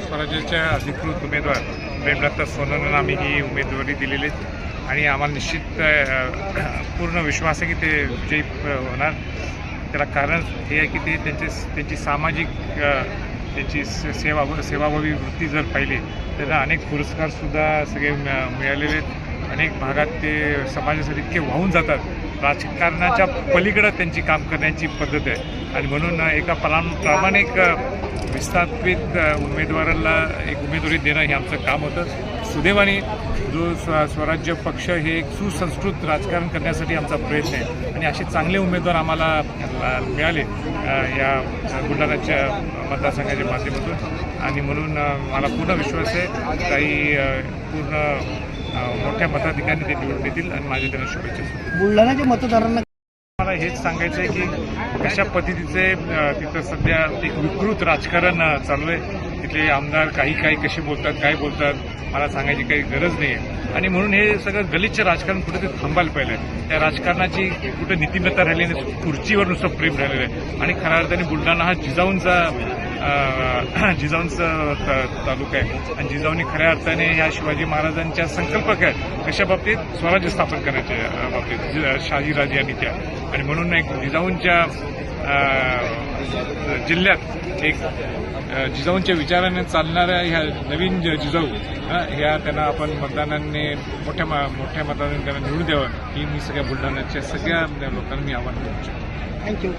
स्वराज्याच्या अधिकृत उमेदवार प्रेमदत्त सोनवणे आम्ही ही उमेदवारी दिलेली आहे. आणि आम्हाला निश्चित पूर्ण विश्वास आहे की ते विजयी होणार. त्याला कारण हे आहे की ते त्यांचे त्यांची सामाजिक त्यांची से- सेवा सेवाभावी वृत्ती जर पाहिली तर त्यांना अनेक पुरस्कारसुद्धा सगळे मिळालेले आहेत. अनेक भागात ते समाजासाठी इतके वाहून जातात. राजकारणाच्या पलीकडं त्यांची काम करण्याची पद्धत आहे. आणि म्हणून एका प्राम प्रामाणिक विस्थापित अ, उमेदवाराला एक उमेदवारी देणं हे आमचं काम होतं. सुदैवाने जो स्व स्वराज्य पक्ष हे एक सुसंस्कृत राजकारण करण्यासाठी आमचा प्रयत्न आहे. आणि असे चांगले उमेदवार आम्हाला मिळाले या बुलढाण्याच्या मतदारसंघाच्या माध्यमातून. आणि म्हणून मला पूर्ण विश्वास आहे काही पूर्ण मोठ्या मताधिकाऱ्यांनी ते निवडून येतील आणि माझ्या त्यांना शुभेच्छा. बुलढाण्याच्या मतदारांना हेच सांगायचं आहे की कशा पद्धतीचे तिथं सध्या एक विकृत राजकारण चालू आहे तिथले आमदार काही काही कसे बोलतात काय बोलतात मला सांगायची काही गरज नाही आहे आणि म्हणून हे सगळं गलिच्छ राजकारण कुठेतरी थांबायला पाहिलं त्या राजकारणाची कुठे नीतिमत्ता राहिली नाही खुर्चीवर नुसतं प्रेम राहिलेलं आहे. आणि खऱ्या अर्थाने बुलढाणा हा जिजाऊंचा जिजाऊंचा तालुका आहे. आणि जिजाऊंनी खऱ्या अर्थाने ह्या शिवाजी महाराजांच्या संकल्पक आहेत. कशा बाबतीत? स्वराज्य स्थापन करायच्या बाबतीत. जि- शहाजीराजे यांनी त्या. आणि म्हणून एक जिजाऊंच्या जिल्ह्यात एक जिजाऊंच्या विचाराने चालणाऱ्या ह्या नवीन जिजाऊ ह्या त्यांना आपण मतदानाने मोठ्या मा- मोठ्या मतदानाने त्यांना निवडून द्यावं. ही मी सगळ्या बुलढाण्याच्या सगळ्या लोकांना मी आवाहन करू शकतो. थँक्यू